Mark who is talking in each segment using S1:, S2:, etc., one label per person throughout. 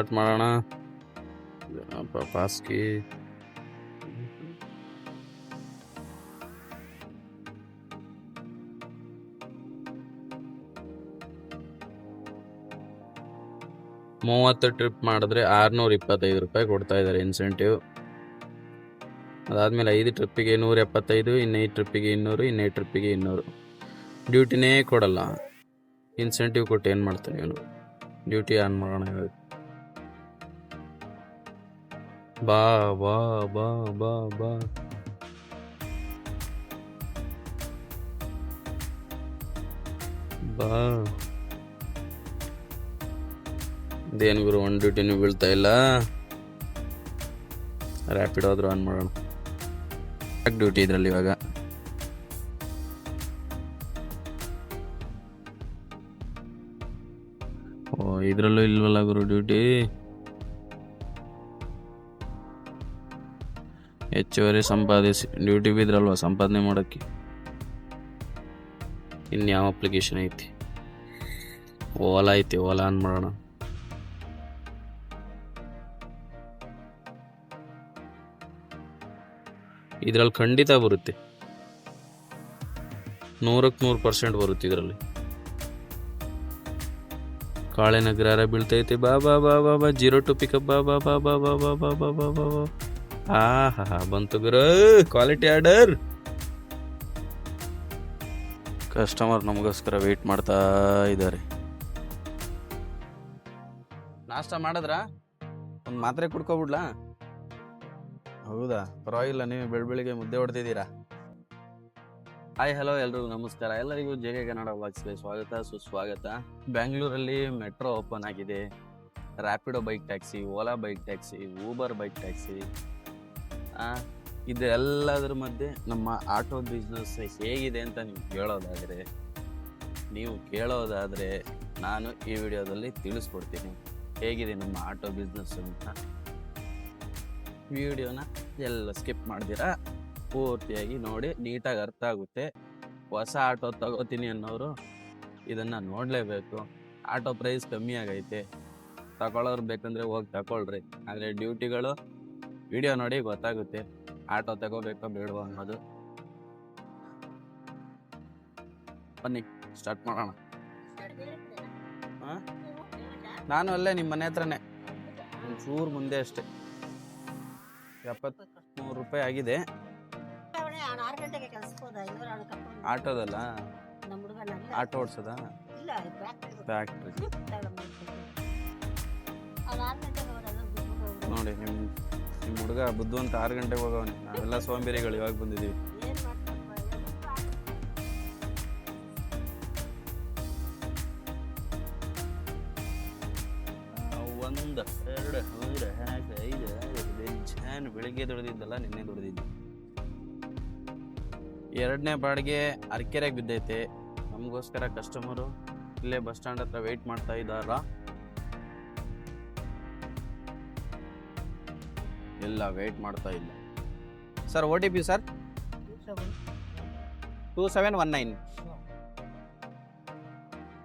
S1: Start ಮಾಡೋಣ. Passkey. ಮೂವತ್ತು trip ಮಾಡಿದ್ರೆ ಆರುನೂರ ಇಪ್ಪತ್ತೈದು ರೂಪಾಯಿ ಕೊಡ್ತಾ ಇದ್ದಾರೆ ಇನ್ಸೆಂಟಿವ್ ಅದಾದಮೇಲೆ ಐದು ಟ್ರಿಪ್ಪಿಗೆ ನೂರ ಎಪ್ಪತ್ತೈದು ಇನ್ನೈದು ಟ್ರಿಪ್ಪಿಗೆ ಇನ್ನೂರು, ಇನ್ನೈದು ಟ್ರಿಪ್ಪಿಗೆ ಇನ್ನೂರು. ಡ್ಯೂಟಿನೇ ಕೊಡಲ್ಲ. ಇನ್ಸೆಂಟಿವ್ ಕೊಟ್ಟು ಏನು ಮಾಡ್ತಾನೆ ಇವನು? ಡ್ಯೂಟಿ ಆನ್ ಮಾಡೋಣ ಇವಾಗ ಬಾ ಬಾ ಬಾ ಬಾ ಬಾ. ಬಾ. ಇದೇನು ಗುರು ಒನ್ ಡ್ಯೂಟಿನೂ ಬೀಳ್ತಾ ಇಲ್ಲ? ರ್ಯಾಪಿಡ್ ಆದರೂ ಆನ್ ಮಾಡೋಣ. ಡ್ಯೂಟಿ ಇದರಲ್ಲಿ ಇವಾಗ. ಓ, ಇದರಲ್ಲೂ ಇಲ್ವಲ್ಲ ಗುರು ಡ್ಯೂಟಿ ಹೆಚ್ಚುವರಿ ಸಂಪಾದಿಸಿ ಡ್ಯೂಟಿ ಬಿದ್ರಲ್ವ ಸಂಪಾದನೆ ಮಾಡೋಕ್ಕೆ ಇನ್ಯಾವ ಅಪ್ಲಿಕೇಶನ್ ಐತಿ ಓಲಾ ಐತಿ ಓಲಾ ಆನ್ ಮಾಡೋಣ ಇದರಲ್ಲಿ ಖಂಡಿತ ಬರುತ್ತೆ ನೂರಕ್ಕೆ ನೂರು ಪರ್ಸೆಂಟ್ ಬರುತ್ತೆ ಇದರಲ್ಲಿ ಕಾಳೆನಗರ ಬೀಳ್ತೈತೆ ಬಾ ಬಾ ಬಾ ಬಾ ಬಾ ಜೀರೋ ಟು ಪಿಕಪ್ ಬಾ ಬಾ ಬಾ ಬಾ ಬಾ ಬಾ ಬಾ ಬಾ ಬಾ ಬಾ ಹಾ ಹಾ ಬಂತು ಗುರು. ಕ್ವಾಲಿಟಿ ಆರ್ಡರ್ ಕಸ್ಟಮರ್ ನಮಗೋಸ್ಕರ ವೇಟ್ ಮಾಡ್ತಾ ಇದ್ದಾರೆ. ನಾಷ್ಟ ಮಾಡಿದ್ರಾ? ಒಂದು ಮಾತ್ರೆ ಕುಡ್ಕೊಬಿಡ್ಲಾ? ಹೌದಾ? ಪರವಾಗಿಲ್ಲ ನೀವು ಬೆಳ ಬೆಳಿಗ್ಗೆ ಮುದ್ದೆ ಹೊಡೆದಿದ್ದೀರಾ ಹಾಯ್ ಹಲೋ ಎಲ್ರಿಗೂ ನಮಸ್ಕಾರ. ಎಲ್ಲರಿಗೂ ಜೆ ಕೆ ಕನ್ನಡ ವಾಚ್ಗೆ ಸ್ವಾಗತ ಸುಸ್ವಾಗತ. ಬ್ಯಾಂಗ್ಳೂರಲ್ಲಿ ಮೆಟ್ರೋ ಓಪನ್ ಆಗಿದೆ. Rapido bike taxi Ola bike taxi Uber bike taxi ಇದೆಲ್ಲದರ ಮಧ್ಯೆ ನಮ್ಮ ಆಟೋ ಬಿಸ್ನೆಸ್ ಹೇಗಿದೆ ಅಂತ ನೀವು ಕೇಳೋದಾದರೆ ನೀವು ಕೇಳೋದಾದರೆ ನಾನು ಈ ವಿಡಿಯೋದಲ್ಲಿ ತಿಳಿಸ್ಕೊಡ್ತೀನಿ. ಹೇಗಿದೆ ನಮ್ಮ ಆಟೋ ಬಿಸ್ನೆಸ್ ಅಂತ. ವಿಡಿಯೋನ ಎಲ್ಲ ಸ್ಕಿಪ್ ಮಾಡ್ದಿರಾ ಪೂರ್ತಿಯಾಗಿ ನೋಡಿ, ನೀಟಾಗಿ ಅರ್ಥ ಆಗುತ್ತೆ. ಹೊಸ ಆಟೋ ತಗೋತೀನಿ ಅನ್ನೋರು ಇದನ್ನು ನೋಡಲೇಬೇಕು. ಆಟೋ ಪ್ರೈಸ್ ಕಮ್ಮಿ ಆಗೈತೆ. ತಗೊಳ್ಳೋರು ಬೇಕಂದ್ರೆ ಹೋಗಿ ತಗೊಳ್ರಿ. ಆದರೆ ಡ್ಯೂಟಿಗಳು ವಿಡಿಯೋ ನೋಡಿ ಗೊತ್ತಾಗುತ್ತೆ. ಆಟೋ ತಗೋಬೇಕು ಬೇಡವಾ ಅನ್ನೋದು. ಬನ್ನಿ ಸ್ಟಾರ್ಟ್ ಮಾಡೋಣ. ನಾನು ಅಲ್ಲೇ ನಿಮ್ಮ ಮನೆ ಹತ್ರನೇ. ಒಂಚೂರು ಮುಂದೆ ಅಷ್ಟೇ. ಎಪ್ಪತ್ತ್ಮೂರು ರೂಪಾಯಿ ಆಗಿದೆ. ಆಟೋದಲ್ಲ. ಆಟೋ ಓಡಿಸೋದಾ?
S2: ಫ್ಯಾಕ್ಟ್ರಿ.
S1: ನೋಡಿ ನಿಮ್ಮ ನಿಮ್ಮ ಹುಡುಗ ಬುದ್ಧಿವಂತ ಆರು ಗಂಟೆಗೆ ಹೋಗವನೆ. ನಾವೆಲ್ಲ ಸೋಂಬೇರಿಗಳು ಇವಾಗ ಬಂದಿದ್ದೀವಿ? ಒಂದು, ಎರಡು, ಮೂರು, ನಾಲ್ಕು, ಐದು, ಆರು ಬೆಳಿಗ್ಗೆ ದುಡಿದಿದ್ದಲ್ಲ, ನಿನ್ನೆ ದುಡಿದಿದ್ದು. ಎರಡನೇ ಬಾಡಿಗೆ ಅರ್ಕೆರೆಗೆ ಬಿದ್ದೈತೆ. ನಮಗೋಸ್ಕರ ಕಸ್ಟಮರು ಇಲ್ಲೇ ಬಸ್ ಸ್ಟ್ಯಾಂಡ್ ಹತ್ರ ವೆಯ್ಟ್ ಮಾಡ್ತಾ ಇದ್ದಾರಾ? ಇಲ್ಲ ವೇಟ್ ಮಾಡ್ತಾ ಇಲ್ಲ. Sir O T P sir two seven one nine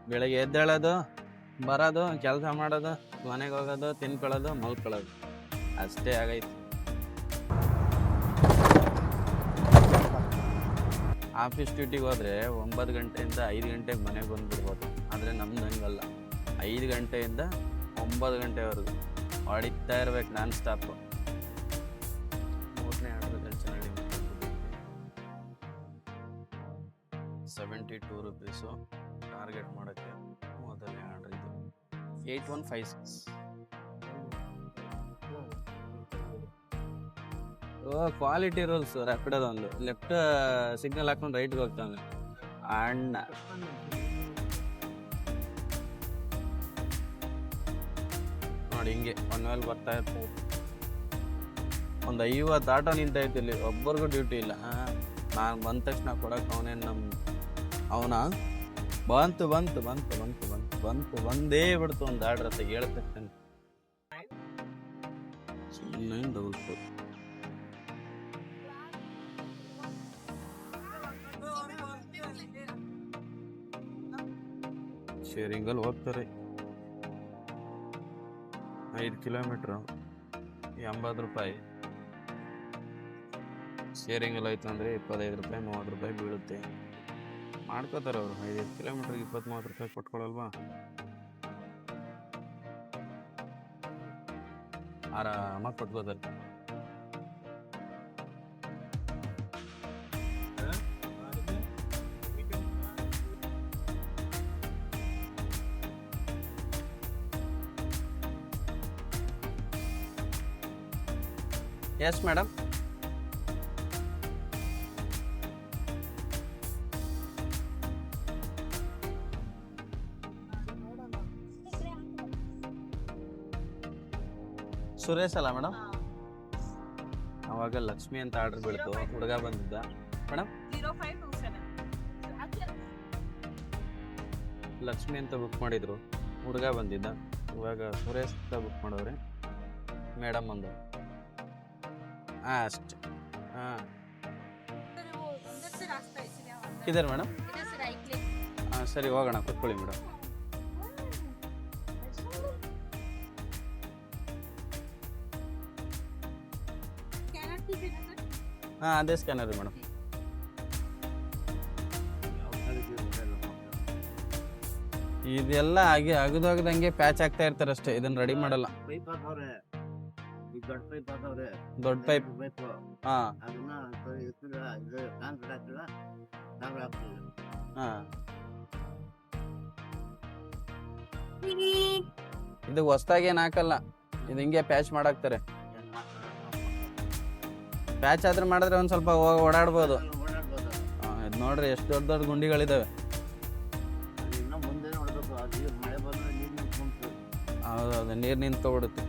S1: ಬೆಳಗ್ಗೆ ಎದ್ದೇಳೋದು, ಬರೋದು, ಕೆಲಸ ಮಾಡೋದು, ಮನೆಗೆ ಹೋಗೋದು, ತಿನ್ಕೊಳ್ಳೋದು, ಮಲ್ಕೊಳ್ಳೋದು. ಅಷ್ಟೇ ಆಗೈತೆ. ಆಫೀಸ್ ಡ್ಯೂಟಿಗೆ ಹೋದರೆ ಒಂಬತ್ತು ಗಂಟೆಯಿಂದ ಐದು ಗಂಟೆಗೆ ಮನೆಗೆ ಬಂದುಬಿಡ್ಬೋದು. ಆದರೆ ನಮ್ದು ಹಂಗಲ್ಲ. ಐದು ಗಂಟೆಯಿಂದ ಒಂಬತ್ತು ಗಂಟೆವರೆಗೂ. ಹೊಡಿತಾ ಇರ್ಬೇಕು non stop seventy two rupees target ಮಾಡೋಕ್ಕೆ ಮೊದಲನೇ ಆರ್ಡ್ರ್ ಇದು. Eight one five six O quality rules ರ್ಯಾಪಿಡೋದು ಅದೊಂದು ಲೆಫ್ಟ್ ಸಿಗ್ನಲ್ ಹಾಕೊಂಡು ರೈಟ್ಗೆ ಹೋಗ್ತಾನೆ. ಅಣ್ಣ. ನೋಡಿ ಹಿಂಗೆ ಒನ್ ವೇಲ್ ಬರ್ತಾ ಇರ್ತದೆ ಒಂದು ಐವತ್ತು ಆಟೋ ನಿಂತೈತೆ ಇಲ್ಲಿ ಒಬ್ಬರಿಗೂ ಡ್ಯೂಟಿ ಇಲ್ಲ. ನಾನು ಬಂದ ತಕ್ಷಣ ಕೊಡೋಕೆ ಅವನೇನು ನಮ್ಮ ಅವನ? ಬಂತು ಬಂತು ಬಂತು ಬಂತು ಬಂತು ಬಂತು, ಬಂದೇ ಬಿಡ್ತು ಒಂದು ಆರ್ಡ್ರ್ ಅಂತ ಹೇಳ್ತಕ್ಕಂತ ಸುಮ್ಮನೆ ಡಬಲ್ ಫೋರ್ ಶೇರಿಂಗಲ್ಲಿ ಹೋಗ್ತಾರೆ. ಐದು ಕಿಲೋಮೀಟ್ರ್. ಎಂಬತ್ತು ರೂಪಾಯಿ. ಶೇರಿಂಗಲ್ಲಿ ಆಯ್ತು ಅಂದರೆ ಇಪ್ಪತ್ತೈದು ರೂಪಾಯಿ, ಮೂವತ್ತು ರೂಪಾಯಿ ಬೀಳುತ್ತೆ. ಮಾಡ್ಕೋತಾರೆ ಅವರು. ಐದೈದು ಕಿಲೋಮೀಟ್ರಿಗೆ ಇಪ್ಪತ್ತು ಮೂವತ್ತು ರೂಪಾಯಿ ಕೊಟ್ಕೊಳಲ್ವಾ? ಆರಾಮಾಗಿ ಕೊಟ್ಕೋತಾರೆ. ಎಸ್ ಮೇಡಮ್ ಸುರೇಶ್ ಅಲ್ಲ ಮೇಡಮ್? ಅವಾಗ ಲಕ್ಷ್ಮಿ ಅಂತ ಆರ್ಡರ್ ಬೀಳ್ತು ಹುಡುಗ ಬಂದಿದ್ದ.
S3: ಮೇಡಮ್?
S1: ಲಕ್ಷ್ಮಿ ಅಂತ ಬುಕ್ ಮಾಡಿದ್ರು. ಹುಡುಗ ಬಂದಿದ್ದ. ಇವಾಗ ಸುರೇಶ್ ಅಂತ ಬುಕ್ ಮಾಡವ್ರೆ ಮೇಡಮ್ ಒಂದು. ಹಾಂ ಅಷ್ಟೆ. ಹಾಂ ಇದಾರೆ ಮೇಡಮ್? ಹಾಂ ಸರಿ ಹೋಗೋಣ. ಕೂತ್ಕೊಳ್ಳಿ ಮೇಡಮ್. ಹಾಂ ಅದೇ ಸ್ಕ್ಯಾನರ್ ಮೇಡಮ್ ಇದೆಲ್ಲ ಆಗಿ ಅಗದಾಗದಂಗೆ ಪ್ಯಾಚ್ ಆಗ್ತಾ ಇರ್ತಾರೆ ಅಷ್ಟೇ ಇದನ್ನ ರೆಡಿ ಮಾಡಲ್ಲ.
S4: ದೊಡ್ಡ ಪೈಪ್
S1: ಹಾಂ. ಹಾಂ. ಇದು ಹೊಸ್ದಾಗಿ ಹಾಕಲ್ಲ ಇದು ಹಿಂಗೆ ಪ್ಯಾಚ್ ಮಾಡಾಕ್ತಾರೆ. ಪ್ಯಾಚ್ ಆದ್ರೆ ಮಾಡಿದ್ರೆ ಒಂದು ಸ್ವಲ್ಪ ಹೋಗಿ ಓಡಾಡ್ಬೋದು.
S4: ಓಡಾಡ್ಬೋದು
S1: ಇದು ನೋಡ್ರಿ ಎಷ್ಟು ದೊಡ್ಡ ದೊಡ್ಡ ಗುಂಡಿಗಳಿದಾವೆ.
S4: ಹೌದೌದು ಇನ್ನ ಮುಂದೆ ನೋಡ್ಬೇಕು ಅದು ಮಳೆ ಬಂದ್ರೆ ನೀರು ನಿಂತು
S1: ಹೌದೌದು ನೀರು ನಿಂತ್ಕೊಬಿಡುತ್ತೆ.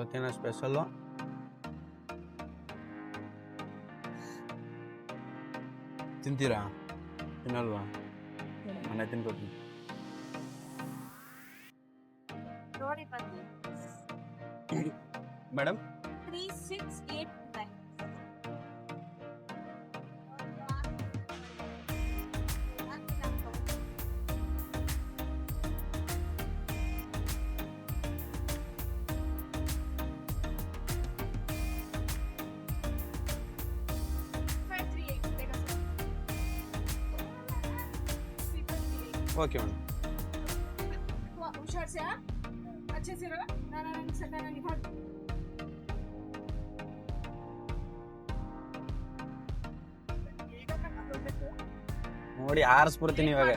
S1: ಇವತ್ತೇನೋ ಸ್ಪೆಷಲ್ಲು ತಿಂತೀರಾ ತಿನ್ನಲ್ವಾ ಮನೆ ತಿನ್ಕೋತೀನಿ
S3: ನೋಡಿ ಬನ್ನಿ
S1: ಮೇಡಮ್ ಓಕೆ ಮೇಡಮ್
S3: हुशार से हाँ अच्छे से रहो ना ना ना सटा ना निभाग
S1: ನೋಡಿ ಆರಿಸ್ಬಿಡ್ತೀನಿ ಇವಾಗ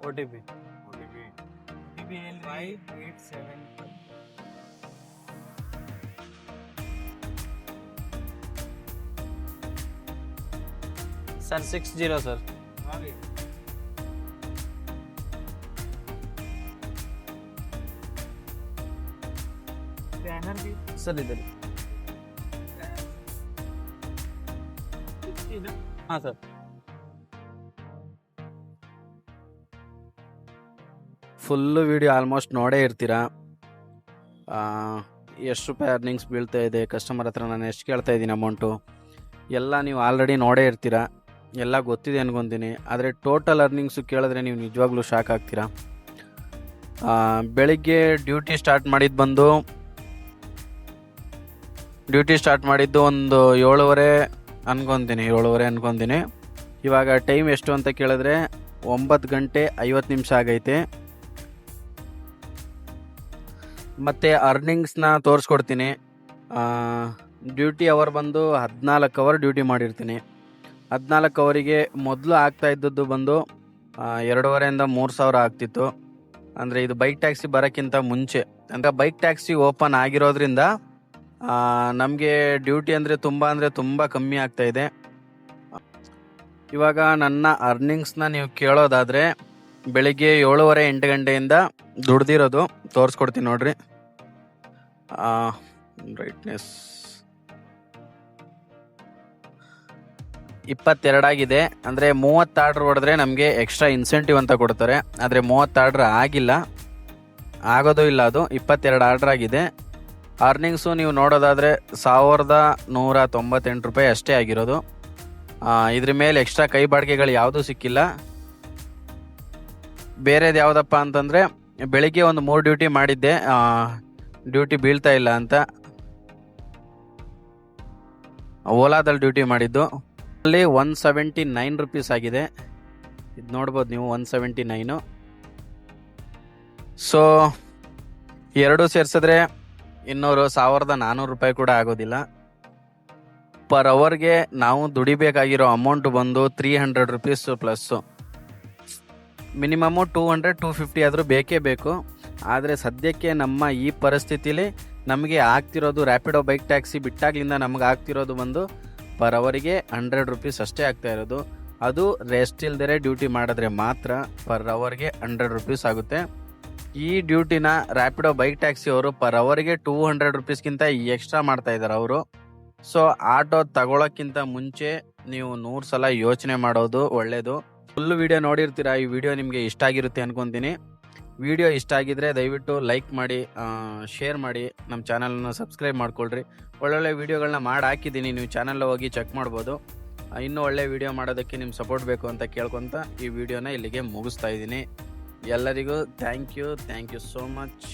S1: ಓ T P sir six zero sir. Sir ಇದೆ ಹಾಂ, ಸರ್. ಫುಲ್ಲು ವಿಡಿಯೋ ಆಲ್ಮೋಸ್ಟ್ ನೋಡೇ ಇರ್ತೀರಾ? ಎಷ್ಟು ರೂಪಾಯಿ ಅರ್ನಿಂಗ್ಸ್ ಬೀಳ್ತಾ ಇದೆ? ಕಸ್ಟಮರ್ ಹತ್ರ ನಾನು ಎಷ್ಟು ಕೇಳ್ತಾ ಇದ್ದೀನಿ ಅಮೌಂಟು ಎಲ್ಲ ನೀವು ಆಲ್ರೆಡಿ ನೋಡೇ ಇರ್ತೀರಾ? ಎಲ್ಲ ಗೊತ್ತಿದೆ ಅನ್ಕೊಂತೀನಿ. ಆದರೆ ಟೋಟಲ್ ಅರ್ನಿಂಗ್ಸು ಕೇಳಿದ್ರೆ ನೀವು ನಿಜವಾಗ್ಲೂ ಶಾಕ್ ಆಗ್ತೀರಾ? ಬೆಳಿಗ್ಗೆ ಡ್ಯೂಟಿ ಸ್ಟಾರ್ಟ್ ಮಾಡಿದ್ದು ಬಂದು ಡ್ಯೂಟಿ ಸ್ಟಾರ್ಟ್ ಮಾಡಿದ್ದು ಒಂದು ಏಳುವರೆ ಅನ್ಕೊತೀನಿ ಏಳುವರೆ ಅನ್ಕೊತೀನಿ. ಇವಾಗ ಟೈಮ್ ಎಷ್ಟು ಅಂತ ಕೇಳಿದ್ರೆ ಒಂಬತ್ತು ಗಂಟೆ ಐವತ್ತು ನಿಮಿಷ ಆಗೈತೆ. ಮತ್ತು ಅರ್ನಿಂಗ್ಸ್ನ ತೋರಿಸ್ಕೊಡ್ತೀನಿ. ಡ್ಯೂಟಿ ಅವರ್ ಬಂದು ಹದಿನಾಲ್ಕು ಅವರ್ ಡ್ಯೂಟಿ ಮಾಡಿರ್ತೀನಿ. ಹದಿನಾಲ್ಕು ಅವರಿಗೆ ಮೊದಲು ಆಗ್ತಾ ಇದ್ದದ್ದು ಬಂದು ಎರಡೂವರೆಯಿಂದ ಮೂರು ಸಾವಿರ ಆಗ್ತಿತ್ತು. ಅಂದರೆ ಇದು ಬೈಕ್ ಟ್ಯಾಕ್ಸಿ ಬರೋಕ್ಕಿಂತ ಮುಂಚೆ. ಅಂದರೆ ಬೈಕ್ ಟ್ಯಾಕ್ಸಿ ಓಪನ್ ಆಗಿರೋದ್ರಿಂದ ನಮಗೆ ಡ್ಯೂಟಿ ಅಂದರೆ ತುಂಬ ಅಂದರೆ ತುಂಬ ಕಮ್ಮಿ ಆಗ್ತಾ ಇದೆ. ಇವಾಗ ನನ್ನ ಅರ್ನಿಂಗ್ಸ್ನ ನೀವು ಕೇಳೋದಾದರೆ, ಬೆಳಿಗ್ಗೆ ಏಳುವರೆ ಎಂಟು ಗಂಟೆಯಿಂದ ದುಡ್ದಿರೋದು ತೋರಿಸ್ಕೊಡ್ತೀನಿ ನೋಡ್ರಿ. ಬ್ರೈಟ್ನೆಸ್ ಇಪ್ಪತ್ತೆರಡಾಗಿದೆ. ಅಂದರೆ ಮೂವತ್ತು ಆರ್ಡ್ರ್ ಹೊಡೆದ್ರೆ ನಮಗೆ ಎಕ್ಸ್ಟ್ರಾ ಇನ್ಸೆಂಟಿವ್ ಅಂತ ಕೊಡ್ತಾರೆ. ಆದರೆ ಮೂವತ್ತು ಆರ್ಡ್ರ್ ಆಗಿಲ್ಲ. ಆಗೋದು ಇಲ್ಲ ಅದು. ಇಪ್ಪತ್ತೆರಡು ಆರ್ಡ್ರ್ ಆಗಿದೆ. ಅರ್ನಿಂಗ್ಸು ನೀವು ನೋಡೋದಾದರೆ ಸಾವಿರದ ನೂರ ತೊಂಬತ್ತೆಂಟು ರೂಪಾಯಿ ಅಷ್ಟೇ ಆಗಿರೋದು. ಇದ್ರ ಮೇಲೆ ಎಕ್ಸ್ಟ್ರಾ ಕೈ ಬಾಡಿಗೆಗಳು ಯಾವುದೂ ಸಿಕ್ಕಿಲ್ಲ. ಬೇರೆದು ಯಾವುದಪ್ಪ ಅಂತಂದರೆ ಬೆಳಿಗ್ಗೆ ಒಂದು ಮೂರು ಡ್ಯೂಟಿ ಮಾಡಿದ್ದೆ. ಡ್ಯೂಟಿ ಬೀಳ್ತಾ ಇಲ್ಲ ಅಂತ. ಓಲಾದಲ್ಲಿ ಡ್ಯೂಟಿ ಮಾಡಿದ್ದು. ಅಲ್ಲಿ ಒನ್ ಸೆವೆಂಟಿ ನೈನ್ ರುಪೀಸ್ ಆಗಿದೆ. ಇದು ನೋಡ್ಬೋದು ನೀವು ಒನ್ ಸೆವೆಂಟಿ ನೈನು ಸೊ ಎರಡು ಸೇರಿಸಿದ್ರೆ ಇನ್ನೂರು, ಸಾವಿರದ ನಾನ್ನೂರು ರೂಪಾಯಿ ಕೂಡ ಆಗೋದಿಲ್ಲ. ಪರ್ ಅವರ್ಗೆ ನಾವು ದುಡಿಬೇಕಾಗಿರೋ ಅಮೌಂಟ್ ಬಂದು three hundred rupees plus minimum two hundred two fifty ಆದರೂ ಬೇಕೇ ಬೇಕು. ಆದರೆ ಸದ್ಯಕ್ಕೆ ನಮ್ಮ ಈ ಪರಿಸ್ಥಿತಿಲಿ ನಮಗೆ ಆಗ್ತಿರೋದು ರ್ಯಾಪಿಡೋ ಬೈಕ್ ಟ್ಯಾಕ್ಸಿ ಬಿಟ್ಟಾಗ್ಲಿಂದ ನಮಗೆ ಆಗ್ತಿರೋದು ಬಂದು ಪರ್ ಅವರಿಗೆ ಹಂಡ್ರೆಡ್ ರುಪೀಸ್ ಅಷ್ಟೇ ಆಗ್ತಾ ಇರೋದು. ಅದು ರೆಸ್ಟ್ ಇಲ್ದರೆ ಡ್ಯೂಟಿ ಮಾಡಿದ್ರೆ ಮಾತ್ರ ಪರ್ ಅವರ್ಗೆ ಹಂಡ್ರೆಡ್ ರುಪೀಸ್ ಆಗುತ್ತೆ. ಈ ಡ್ಯೂಟಿನ ರ್ಯಾಪಿಡೋ ಬೈಕ್ ಟ್ಯಾಕ್ಸಿ ಅವರು ಪರ್ ಅವರ್ಗೆ ಟೂ ಹಂಡ್ರೆಡ್ ರುಪೀಸ್ಗಿಂತ ಎಕ್ಸ್ಟ್ರಾ ಮಾಡ್ತಾ ಇದ್ದಾರೆ ಅವರು. ಸೊ ಆಟೋ ತಗೊಳಕ್ಕಿಂತ ಮುಂಚೆ ನೀವು ನೂರು ಸಲ ಯೋಚನೆ ಮಾಡೋದು ಒಳ್ಳೆಯದು ಫುಲ್ ವಿಡಿಯೋ ನೋಡಿರ್ತೀರಾ? ಈ ವಿಡಿಯೋ ನಿಮಗೆ ಇಷ್ಟ ಆಗಿರುತ್ತೆ ಅನ್ಕೊತೀನಿ. ವಿಡಿಯೋ ಇಷ್ಟ ಆಗಿದ್ರೆ ದಯವಿಟ್ಟು ಲೈಕ್ ಮಾಡಿ ಶೇರ್ ಮಾಡಿ, ನಮ್ಮ ಚಾನಲ್ನ ಸಬ್ಸ್ಕ್ರೈಬ್ ಮಾಡ್ಕೊಳ್ರಿ. ಒಳ್ಳೊಳ್ಳೆ ವಿಡಿಯೋಗಳನ್ನ ಮಾಡಿ ಹಾಕಿದ್ದೀನಿ. ನೀವು ಚಾನಲ್ ಹೋಗಿ ಚೆಕ್ ಮಾಡ್ಬೋದು. ಇನ್ನೂ ಒಳ್ಳೆ ವಿಡಿಯೋ ಮಾಡೋದಕ್ಕೆ ನಿಮ್ಮ ಸಪೋರ್ಟ್ ಬೇಕು ಅಂತ ಕೇಳ್ಕೊತ ಈ ವಿಡಿಯೋನ ಇಲ್ಲಿಗೆ ಮುಗಿಸ್ತಾ ಇದ್ದೀನಿ. ಎಲ್ಲರಿಗೂ thank you thank you so much